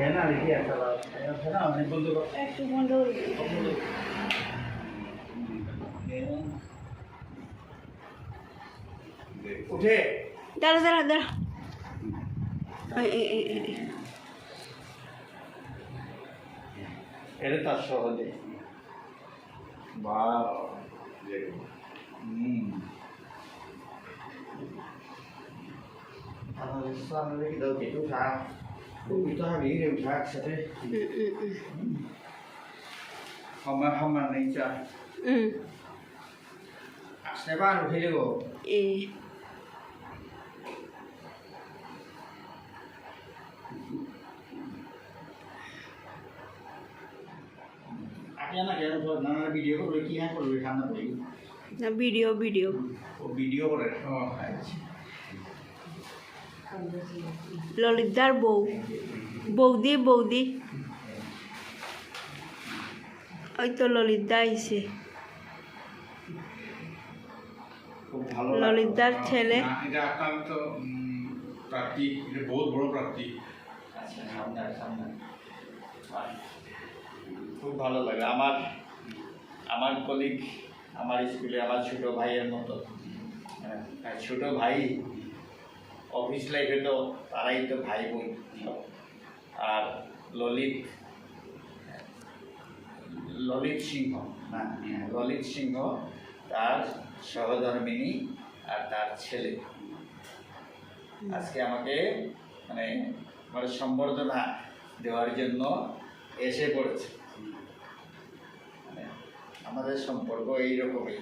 একটা বন্ধু। উঠে। দাঁড়া দাঁড়া দাঁড়া। এটা তার সহজে। বা হুম। তাহলে সামনে রেখে দাও হবে রে উঠা একসাথে হামা হামা নেই চা আসতে পার উঠে ভিডিও করবে কি হ্যাঁ করবে ঠান্ডা পড়ে না ভিডিও ভিডিও করে ও আচ্ছা ললিতদার বউ। বৌদি বৌদি। ওই তো ললিতদা আইছে ললিতদার ছেলে। আচ্ছা খুব ভালো লাগে। আমার আমার কলিগ আমার স্কুলে আমার ছোট ভাইয়ের মতো। হ্যাঁ, ছোট ভাই অফিস লাইফে তো তারাই তো ভাই বোন। আর ললিত ললিত সিংহ না হ্যাঁ, ললিত সিংহ তার সহধর্মিনী আর তার ছেলে। আজকে আমাকে মানে মানে সম্বর্ধনা দেওয়ার জন্য এসে পড়েছে। মানে আমাদের সম্পর্ক এইরকমই।